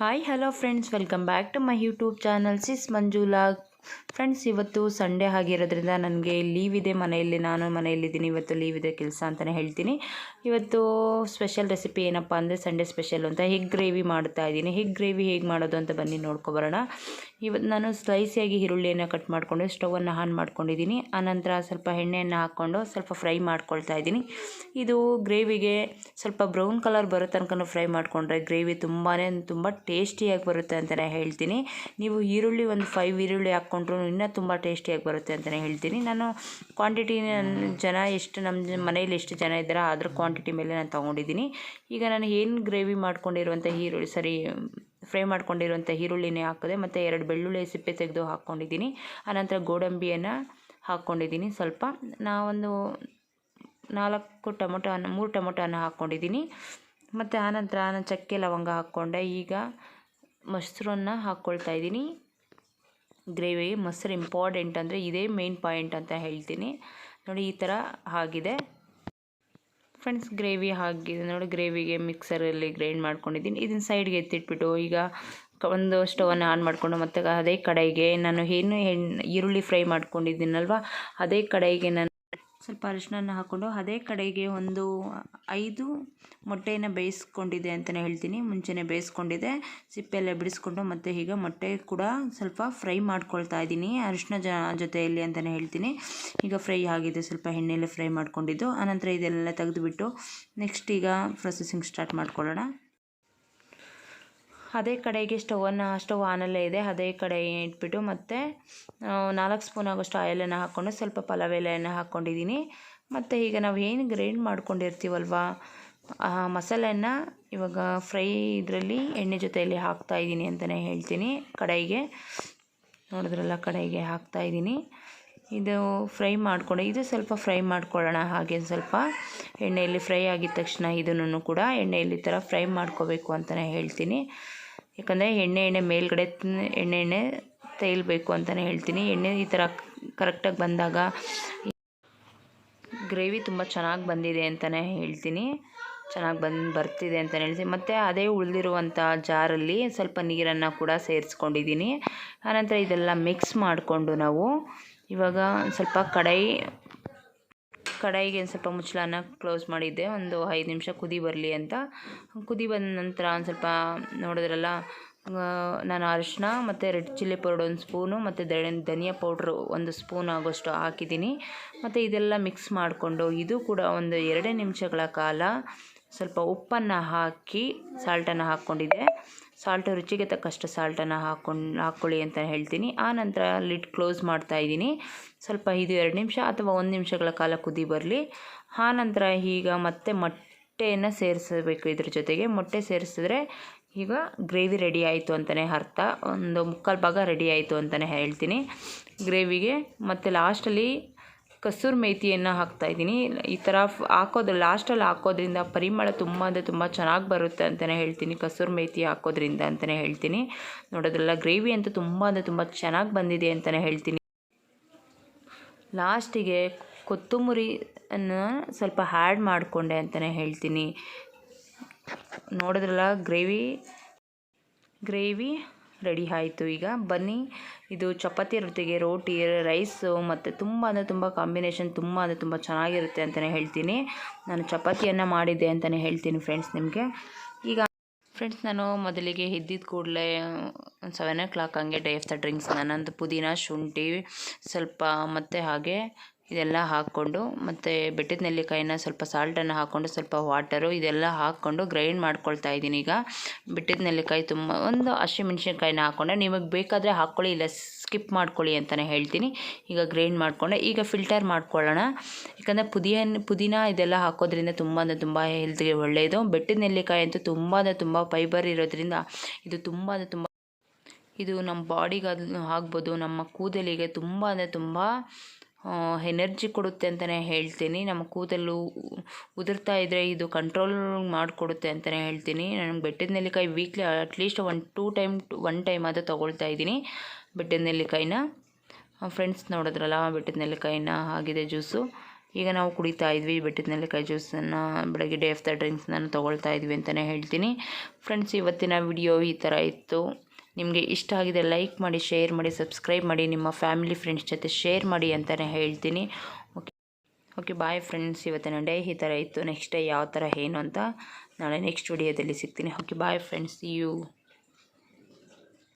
hi hello friends welcome back to my YouTube channel sis Manjula friends ಇವತ್ತು Sunday ಆಗಿರೋದ್ರಿಂದ ನನಗೆ leave ಇದೆ ಮನೆಯಲ್ಲಿ. ನಾನು ಮನೆಯಲ್ಲಿದ್ದೀನಿ ಇವತ್ತು ಲೀವ್ ಇದೆ, ಕೆಲಸ ಅಂತಲೇ ಹೇಳ್ತೀನಿ. ಇವತ್ತು ಸ್ಪೆಷಲ್ ರೆಸಿಪಿ ಏನಪ್ಪ ಅಂದರೆ ಸಂಡೇ ಸ್ಪೆಷಲ್ ಅಂತ ಹೆಗ್ ಗ್ರೇವಿ ಮಾಡ್ತಾ ಇದ್ದೀನಿ. ಹೆಗ್ ಗ್ರೇವಿ ಹೇಗೆ ಮಾಡೋದು ಅಂತ ಬನ್ನಿ ನೋಡ್ಕೊಬರೋಣ ಇವತ್ತು ನಾನು ಸ್ಲೈಸಿಯಾಗಿ ಈರುಳ್ಳಿಯನ್ನು ಕಟ್ ಮಾಡಿಕೊಂಡು ಸ್ಟವನ್ನು ಆನ್ ಮಾಡ್ಕೊಂಡಿದ್ದೀನಿ. ಆನಂತರ ಸ್ವಲ್ಪ ಎಣ್ಣೆಯನ್ನು ಹಾಕ್ಕೊಂಡು ಸ್ವಲ್ಪ ಫ್ರೈ ಮಾಡ್ಕೊಳ್ತಾ ಇದ್ದೀನಿ. ಇದು ಗ್ರೇವಿಗೆ ಸ್ವಲ್ಪ ಬ್ರೌನ್ ಕಲರ್ ಬರೋ ತನಕ ಫ್ರೈ ಮಾಡಿಕೊಂಡ್ರೆ ಗ್ರೇವಿ ತುಂಬಾ ತುಂಬ ಟೇಸ್ಟಿಯಾಗಿ ಬರುತ್ತೆ ಅಂತಲೇ ಹೇಳ್ತೀನಿ. ನೀವು ಈರುಳ್ಳಿ ಒಂದು ಫೈವ್ ಈರುಳ್ಳಿ ಹಾಕ್ಕೊಂಡ್ರು ಇನ್ನೂ ತುಂಬ ಟೇಸ್ಟಿಯಾಗಿ ಬರುತ್ತೆ ಅಂತಲೇ ಹೇಳ್ತೀನಿ. ನಾನು ಕ್ವಾಂಟಿಟಿ ಜನ ಎಷ್ಟು ನಮ್ಮ ಮನೆಯಲ್ಲಿ ಎಷ್ಟು ಜನ ಇದ್ದಾರೋ ಅದ್ರ ಕ್ವಾಂಟಿಟಿ ಮೇಲೆ ನಾನು ತೊಗೊಂಡಿದ್ದೀನಿ. ಈಗ ನಾನು ಏನು ಗ್ರೇವಿ ಮಾಡ್ಕೊಂಡಿರುವಂಥ ಈರುಳ್ಳಿ ಸರಿ ಫ್ರೈ ಮಾಡ್ಕೊಂಡಿರುವಂಥ ಈರುಳ್ಳಿನೇ ಹಾಕಿದೆ. ಮತ್ತು ಎರಡು ಬೆಳ್ಳುಳ್ಳಿ ಸಿಪ್ಪೆ ತೆಗೆದು ಹಾಕ್ಕೊಂಡಿದ್ದೀನಿ ಆನಂತರ ಗೋಡಂಬಿಯನ್ನು ಹಾಕ್ಕೊಂಡಿದ್ದೀನಿ ಸ್ವಲ್ಪ. ನಾವೊಂದು ನಾಲ್ಕು ಟೊಮೊಟೊ ಮೂರು ಟೊಮೊಟೊ ಹಾಕ್ಕೊಂಡಿದ್ದೀನಿ ಮತ್ತು ಆನಂತರ ನಾನು ಚಕ್ಕೆ ಲವಂಗ ಹಾಕ್ಕೊಂಡೆ. ಈಗ ಮೊಸರನ್ನ ಹಾಕ್ಕೊಳ್ತಾ ಇದ್ದೀನಿ. ಗ್ರೇವಿಗೆ ಮೊಸರು ಇಂಪಾರ್ಟೆಂಟ್ ಅಂದರೆ ಇದೇ ಮೇನ್ ಪಾಯಿಂಟ್ ಅಂತ ಹೇಳ್ತೀನಿ. ನೋಡಿ, ಈ ಥರ ಆಗಿದೆ. ಫ್ರೆಂಡ್ಸ್ ಗ್ರೇವಿ ಆಗಿದೆ. ನೋಡಿ, ಗ್ರೇವಿಗೆ ಮಿಕ್ಸರಲ್ಲಿ ಗ್ರೈಂಡ್ ಮಾಡ್ಕೊಂಡಿದ್ದೀನಿ. ಇದನ್ನು ಸೈಡ್ಗೆ ಎತ್ತಿಟ್ಬಿಟ್ಟು, ಈಗ ಒಂದು ಸ್ಟವನ್ನು ಆನ್ ಮಾಡಿಕೊಂಡು, ಮತ್ತೆ ಅದೇ ಕಡೆಗೆ ನಾನು ಏನು ಈರುಳ್ಳಿ ಫ್ರೈ ಮಾಡ್ಕೊಂಡಿದ್ದೀನಲ್ವ, ಅದೇ ಕಡೆಗೆ ನಾನು ಸ್ವಲ್ಪ ಅರಿಶಿನ ಹಾಕ್ಕೊಂಡು ಅದೇ ಕಡೆಗೆ ಒಂದು ಐದು ಮೊಟ್ಟೆಯನ್ನು ಬೇಯಿಸ್ಕೊಂಡಿದೆ ಅಂತಲೇ ಹೇಳ್ತೀನಿ. ಮುಂಚೆನೇ ಬೇಯಿಸ್ಕೊಂಡಿದೆ. ಸಿಪ್ಪೆಲ್ಲ ಬಿಡಿಸ್ಕೊಂಡು ಮತ್ತು ಈಗ ಮೊಟ್ಟೆ ಕೂಡ ಸ್ವಲ್ಪ ಫ್ರೈ ಮಾಡ್ಕೊಳ್ತಾ ಇದ್ದೀನಿ. ಅರಿಶಿಣ ಜ ಜೊತೆಯಲ್ಲಿ ಅಂತಲೇ ಹೇಳ್ತೀನಿ. ಈಗ ಫ್ರೈ ಆಗಿದೆ. ಸ್ವಲ್ಪ ಎಣ್ಣೆಯಲ್ಲೇ ಫ್ರೈ ಮಾಡ್ಕೊಂಡಿದ್ದು. ಆನಂತರ ಇದೆಲ್ಲ ತೆಗೆದುಬಿಟ್ಟು ನೆಕ್ಸ್ಟ್ ಈಗ ಪ್ರೊಸೆಸಿಂಗ್ ಸ್ಟಾರ್ಟ್ ಮಾಡ್ಕೊಳ್ಳೋಣ. ಅದೇ ಕಡೆಗೆ ಸ್ಟವನ್ನು, ಸ್ಟವ್ ಆನಲ್ಲೇ ಇದೆ. ಅದೇ ಕಡೆ ಇಟ್ಬಿಟ್ಟು ಮತ್ತು ನಾಲ್ಕು ಸ್ಪೂನ್ ಆಗೋಷ್ಟು ಆಯಿಲನ್ನು ಹಾಕ್ಕೊಂಡು ಸ್ವಲ್ಪ ಪಲಾವ್ ಎಲೆಯನ್ನು ಹಾಕ್ಕೊಂಡಿದ್ದೀನಿ. ಮತ್ತು ಈಗ ನಾವು ಏನು ಗ್ರೈಂಡ್ ಮಾಡ್ಕೊಂಡಿರ್ತೀವಲ್ವ, ಆ, ಮಸಾಲೆಯನ್ನು ಇವಾಗ ಫ್ರೈ ಇದರಲ್ಲಿ ಎಣ್ಣೆ ಜೊತೆಯಲ್ಲಿ ಹಾಕ್ತಾಯಿದ್ದೀನಿ ಅಂತಲೇ ಹೇಳ್ತೀನಿ. ಕಡಾಯಿಗೆ ನೋಡಿದ್ರಲ್ಲ ಕಡಾಯಿಗೆ ಹಾಕ್ತಾಯಿದ್ದೀನಿ ಇದು ಫ್ರೈ ಮಾಡಿಕೊಂಡು, ಇದು ಸ್ವಲ್ಪ ಫ್ರೈ ಮಾಡ್ಕೊಳ್ಳೋಣ ಹಾಗೆ ಸ್ವಲ್ಪ. ಎಣ್ಣೆಯಲ್ಲಿ ಫ್ರೈ ಆಗಿದ ತಕ್ಷಣ ಇದನ್ನು ಕೂಡ ಎಣ್ಣೆಯಲ್ಲಿ ಥರ ಫ್ರೈ ಮಾಡ್ಕೋಬೇಕು ಅಂತಲೇ ಹೇಳ್ತೀನಿ. ಯಾಕಂದರೆ ಎಣ್ಣೆ ಎಣ್ಣೆ ಮೇಲುಗಡೆ ಎಣ್ಣೆ ಎಣ್ಣೆ ತೇಲಬೇಕು ಅಂತಲೇ ಹೇಳ್ತೀನಿ. ಎಣ್ಣೆ ಈ ಥರ ಕರೆಕ್ಟಾಗಿ ಬಂದಾಗ ಗ್ರೇವಿ ತುಂಬ ಚೆನ್ನಾಗಿ ಬಂದಿದೆ ಅಂತಲೇ ಹೇಳ್ತೀನಿ. ಚೆನ್ನಾಗಿ ಬಂದು, ಬರ್ತಿದೆ ಅಂತ ಹೇಳ್ತೀನಿ. ಮತ್ತು ಅದೇ ಉಳಿದಿರುವಂಥ ಜಾರಲ್ಲಿ ಸ್ವಲ್ಪ ನೀರನ್ನು ಕೂಡ ಸೇರಿಸ್ಕೊಂಡಿದ್ದೀನಿ. ಆನಂತರ ಇದೆಲ್ಲ ಮಿಕ್ಸ್ ಮಾಡಿಕೊಂಡು ನಾವು ಇವಾಗ ಸ್ವಲ್ಪ ಕಡಾಯಿ ಕಡಾಯಿಗೆ ಒಂದು ಸ್ವಲ್ಪ ಮುಚ್ಚಳನ ಕ್ಲೋಸ್ ಮಾಡಿದ್ದೆ. ಒಂದು ಐದು ನಿಮಿಷ ಕುದಿ ಬರಲಿ ಅಂತ. ಕುದಿ ಬಂದ ನಂತರ ಒಂದು ಸ್ವಲ್ಪ ನೋಡಿದ್ರಲ್ಲ ನಾನು ಅರಿಶಿನ ಮತ್ತು ರೆಡ್ ಚಿಲ್ಲಿ ಪೌಡರ್ ಒಂದು ಸ್ಪೂನು ಮತ್ತು ಧನಿಯಾ ಪೌಡ್ರು ಒಂದು ಸ್ಪೂನ್ ಆಗೋಷ್ಟು ಹಾಕಿದ್ದೀನಿ. ಮತ್ತು ಇದೆಲ್ಲ ಮಿಕ್ಸ್ ಮಾಡಿಕೊಂಡು ಇದು ಕೂಡ ಒಂದು ಎರಡೇ ನಿಮಿಷಗಳ ಕಾಲ ಸ್ವಲ್ಪ ಉಪ್ಪನ್ನು ಹಾಕಿ ಸಾಲ್ಟನ್ನು ಹಾಕ್ಕೊಂಡಿದ್ದೆ. ಸಾಲ್ಟ್ ರುಚಿಗೆ ತಕ್ಕಷ್ಟು ಸಾಲ್ಟನ್ನು ಹಾಕ್ಕೊಂಡು ಹಾಕ್ಕೊಳ್ಳಿ ಅಂತ ಹೇಳ್ತೀನಿ. ಆ ನಂತರ ಲಿಡ್ ಕ್ಲೋಸ್ ಮಾಡ್ತಾ ಇದ್ದೀನಿ. ಸ್ವಲ್ಪ ಇದು ಎರಡು ನಿಮಿಷ ಅಥವಾ ಒಂದು ನಿಮಿಷಗಳ ಕಾಲ ಕುದಿ ಬರಲಿ. ಆ ನಂತರ ಈಗ ಮತ್ತೆ ಮೊಟ್ಟೆಯನ್ನು ಸೇರಿಸಬೇಕು ಇದ್ರ ಜೊತೆಗೆ. ಮೊಟ್ಟೆ ಸೇರಿಸಿದ್ರೆ ಈಗ ಗ್ರೇವಿ ರೆಡಿ ಆಯಿತು ಅಂತಲೇ ಅರ್ಥ. ಒಂದು ಮುಕ್ಕಾಲು ಭಾಗ ರೆಡಿ ಆಯಿತು ಅಂತಲೇ ಹೇಳ್ತೀನಿ. ಗ್ರೇವಿಗೆ ಮತ್ತು ಲಾಸ್ಟಲ್ಲಿ ಕಸೂರ್ ಮೇಥಿಯನ್ನು ಹಾಕ್ತಾಯಿದ್ದೀನಿ ಈ ಥರ ಹಾಕೋದು, ಲಾಸ್ಟಲ್ಲಿ ಹಾಕೋದ್ರಿಂದ ಪರಿಮಳ ತುಂಬ ಅಂದರೆ ತುಂಬ ಚೆನ್ನಾಗಿ ಬರುತ್ತೆ ಅಂತಲೇ ಹೇಳ್ತೀನಿ. ಕಸೂರ್ ಮೇತಿ ಹಾಕೋದ್ರಿಂದ ಅಂತಲೇ ಹೇಳ್ತೀನಿ. ನೋಡೋದ್ರಲ್ಲ ಗ್ರೇವಿ ಅಂತೂ ತುಂಬ ಅಂದರೆ ತುಂಬ ಚೆನ್ನಾಗಿ ಬಂದಿದೆ ಅಂತಲೇ ಹೇಳ್ತೀನಿ. ಲಾಸ್ಟಿಗೆ ಕೊತ್ತಂಬರಿಯನ್ನು ಸ್ವಲ್ಪ ಹ್ಯಾಡ್ ಮಾಡಿಕೊಂಡೆ ಅಂತಲೇ ಹೇಳ್ತೀನಿ. ನೋಡಿದ್ರಲ್ಲ, ಗ್ರೇವಿ ಗ್ರೇವಿ ರೆಡಿ ಆಯಿತು. ಈಗ ಬನ್ನಿ, ಇದು ಚಪಾತಿ ರೊಟ್ಟಿಗೆ, ರೋಟಿ, ರೈಸು ಮತ್ತು ತುಂಬ ಅಂದರೆ ತುಂಬ ಕಾಂಬಿನೇಷನ್ ತುಂಬ ಅಂದರೆ ತುಂಬ ಚೆನ್ನಾಗಿರುತ್ತೆ ಅಂತಲೇ ಹೇಳ್ತೀನಿ. ನಾನು ಚಪಾತಿಯನ್ನು ಮಾಡಿದ್ದೆ ಅಂತಲೇ ಹೇಳ್ತೀನಿ ಫ್ರೆಂಡ್ಸ್ ನಿಮಗೆ. ಈಗ ಫ್ರೆಂಡ್ಸ್ ನಾನು ಮೊದಲಿಗೆ ಎದ್ದಿದ್ದ ಕೂಡಲೇ ಒಂದು ಸೆವೆನ್ ಓ ಕ್ಲಾಕ್ ಹಂಗೆ ಡೇ ಆಫ್ ದ ಡ್ರಿಂಕ್ಸ್ ನನ್ನದು ಪುದೀನ ಶುಂಠಿ ಸ್ವಲ್ಪ ಮತ್ತು ಹಾಗೆ ಇದೆಲ್ಲ ಹಾಕ್ಕೊಂಡು ಮತ್ತು ಬೆಟ್ಟದ ನೆಲ್ಲಿಕಾಯಿನ ಸ್ವಲ್ಪ ಸಾಲ್ಟನ್ನು ಹಾಕ್ಕೊಂಡು ಸ್ವಲ್ಪ ವಾಟರು ಇದೆಲ್ಲ ಹಾಕ್ಕೊಂಡು ಗ್ರೈಂಡ್ ಮಾಡ್ಕೊಳ್ತಾ ಇದ್ದೀನಿ ಈಗ. ಬೆಟ್ಟದ ನೆಲ್ಲಿಕಾಯಿ ತುಂಬ ಒಂದು ಹಸಿಮೆಣ್ಸಿನ್ಕಾಯಿನ ಹಾಕ್ಕೊಂಡೆ ನಿಮಗೆ ಬೇಕಾದರೆ ಹಾಕ್ಕೊಳ್ಳಿ ಇಲ್ಲ ಸ್ಕಿಪ್ ಮಾಡ್ಕೊಳ್ಳಿ ಅಂತಲೇ ಹೇಳ್ತೀನಿ. ಈಗ ಗ್ರೈಂಡ್ ಮಾಡಿಕೊಂಡೆ. ಈಗ ಫಿಲ್ಟರ್ ಮಾಡ್ಕೊಳ್ಳೋಣ. ಯಾಕಂದರೆ ಪುದಿಯನ್ನು ಪುದೀನ ಇದೆಲ್ಲ ಹಾಕೋದ್ರಿಂದ ತುಂಬ ಅಂದರೆ ತುಂಬ ಹೆಲ್ತ್ಗೆ ಒಳ್ಳೆಯದು ಬೆಟ್ಟದ ನೆಲ್ಲಿಕಾಯಿ ಅಂತೂ ತುಂಬ ಅಂದರೆ ತುಂಬ ಫೈಬರ್ ಇರೋದ್ರಿಂದ ಇದು ತುಂಬ ಅಂದರೆ ತುಂಬ ಇದು ನಮ್ಮ ಬಾಡಿಗೆ ಆಗ್ಬೋದು ನಮ್ಮ ಕೂದಲಿಗೆ ತುಂಬ ಅಂದರೆ ತುಂಬ ಎನರ್ಜಿ ಕೊಡುತ್ತೆ ಅಂತಲೇ ಹೇಳ್ತೀನಿ. ನಮ್ಮ ಕೂದಲು ಉದುರ್ತಾ ಇದ್ದರೆ ಇದು ಕಂಟ್ರೋಲ್ ಮಾಡಿಕೊಡುತ್ತೆ ಅಂತಲೇ ಹೇಳ್ತೀನಿ. ನನಗೆ ಬೆಟ್ಟದ ನೆಲ್ಲಿಕಾಯಿ weekly at least one two time one time ಅದು ತೊಗೊಳ್ತಾ ಇದ್ದೀನಿ ಬೆಟ್ಟದ ನೆಲ್ಲಿಕಾಯಿನ ಫ್ರೆಂಡ್ಸ್ ನೋಡಿದ್ರಲ್ಲ ಬೆಟ್ಟದ ನೆಲ್ಲಿಕಾಯಿನ ಆಗಿದೆ ಜ್ಯೂಸು ಈಗ ನಾವು ಕುಡಿತಾ ಇದ್ವಿ ಬೆಟ್ಟದ ನೆಲ್ಲಿಕಾಯಿ ಜ್ಯೂಸನ್ನು ಬೆಳಗ್ಗೆ ಡೇ ಆಫ್ ದ ಡ್ರಿಂಕ್ಸ್ನ ತೊಗೊಳ್ತಾ ಇದ್ವಿ ಅಂತಲೇ ಹೇಳ್ತೀನಿ. ಫ್ರೆಂಡ್ಸ್ ಇವತ್ತಿನ ವಿಡಿಯೋ ಈ ಥರ ಇತ್ತು. ನಿಮಗೆ ಇಷ್ಟ ಆಗಿದೆ ಲೈಕ್ ಮಾಡಿ ಶೇರ್ ಮಾಡಿ ಸಬ್ಸ್ಕ್ರೈಬ್ ಮಾಡಿ, ನಿಮ್ಮ ಫ್ಯಾಮಿಲಿ ಫ್ರೆಂಡ್ಸ್ ಜೊತೆ ಶೇರ್ ಮಾಡಿ ಅಂತಲೇ ಹೇಳ್ತೀನಿ. ಓಕೆ ಓಕೆ ಬಾಯ್ ಫ್ರೆಂಡ್ಸ್ ಇವತ್ತಿನ ಡೇ ಈ ಥರ ಇತ್ತು. ನೆಕ್ಸ್ಟ್ ಡೇ ಯಾವ ಥರ ಏನು ಅಂತ ನಾಳೆ ನೆಕ್ಸ್ಟ್ ವಿಡಿಯೋದಲ್ಲಿ ಸಿಗ್ತೀನಿ. Okay bye friends you